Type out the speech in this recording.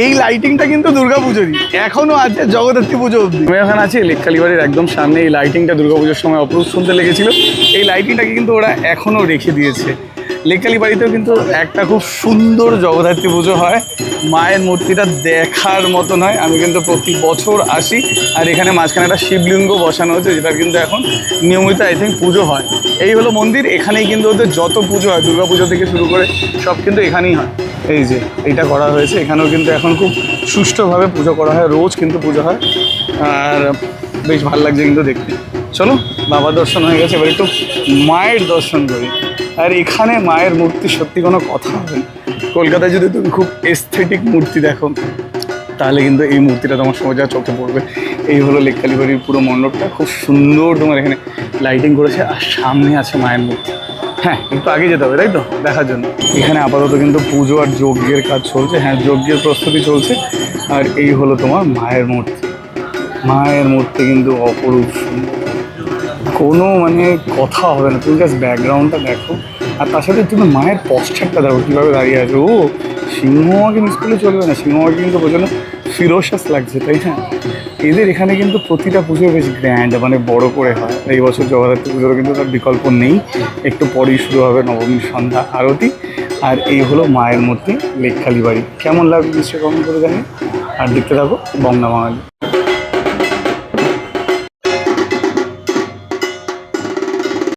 এই লাইটিংটা কিন্তু দুর্গা পুজোরই। এখনও আছে জগদ্ধাত্রী পুজো অব্দি এখন আছি লেককালি বাড়ির একদম সামনে, এই লাইটিংটা দুর্গা পুজোর সময় অপরূপ শুনতে লেগেছিল। এই লাইটিংটাকে কিন্তু ওরা এখনও রেখে দিয়েছে। লেককালি বাড়িতেও কিন্তু একটা খুব সুন্দর জগদ্ধাত্রী পুজো হয়। মায়ের মূর্তিটা দেখার মতো নয় আমি কিন্তু প্রতি বছর আসি। আর এখানে মাঝখানে একটা শিবলিঙ্গ বসানো হচ্ছে যেটা কিন্তু এখন নিয়মিত আই থিঙ্ক পুজো হয়। এই হলো মন্দির। এখানেই কিন্তু ওদের যত পুজো হয়, দুর্গা পুজো থেকে শুরু করে সব কিন্তু এখানেই হয়। এই যে, এটা করা হয়েছে। এখানেও কিন্তু এখন খুব সুষ্ঠুভাবে পুজো করা হয়, রোজ কিন্তু পুজো হয়। আর বেশ ভালো লাগছে কিন্তু দেখতে। চলো, বাবা দর্শন হয়ে গেছে, এবার একটু মায়ের দর্শন করি। আর এখানে মায়ের মূর্তি সত্যি কোনো কথা হবে। কলকাতায় যদি তুমি খুব এস্থেটিক মূর্তি দেখো, তাহলে কিন্তু এই মূর্তিটা তোমার সোজা চোখে পড়বে। এই হলো লেককালি বাড়ির পুরো মণ্ডপটা। খুব সুন্দর তোমার এখানে লাইটিং করেছে, আর সামনে আছে মায়ের মূর্তি। হ্যাঁ। একটু আগে যেতে হবে তাই তো? দেখার জন্য। এখানে আপাতত কিন্তু পুজো আর যজ্ঞের কাজ চলছে। হ্যাঁ যজ্ঞের প্রস্তুতি চলছে। আর এই হলো তোমার মায়ের মূর্তি। মায়ের মূর্তি কিন্তু অপরূপ কোনো মানে কথা হবে না। তুমি জাস্ট ব্যাকগ্রাউন্ডটা দেখো। আর তার সাথে তুমি মায়ের পশ্চারটা দেখো কীভাবে দাঁড়িয়ে আছে। ও সিংহমাকে মিস করলে চলবে না সিংহমাকে কিন্তু বোঝানো ফিরোসাস লাগছে, তাই না? এদের এখানে কিন্তু প্রতিটা পুজো বেশ গ্র্যান্ড মানে বড় করে হয়। এই বছর জগদ্ধাত্রী পুজোর কিন্তু তার বিকল্প নেই। একটু পরেই শুরু হবে নবমীর সন্ধ্যা আরতি। আর এই হলো মায়ের মূর্তি লেকখালি বাড়ি। কেমন লাগবে নিশ্চয়ই কমেন্ট করে জানি আর দেখতে থাকো বঙ্গা বাঙালি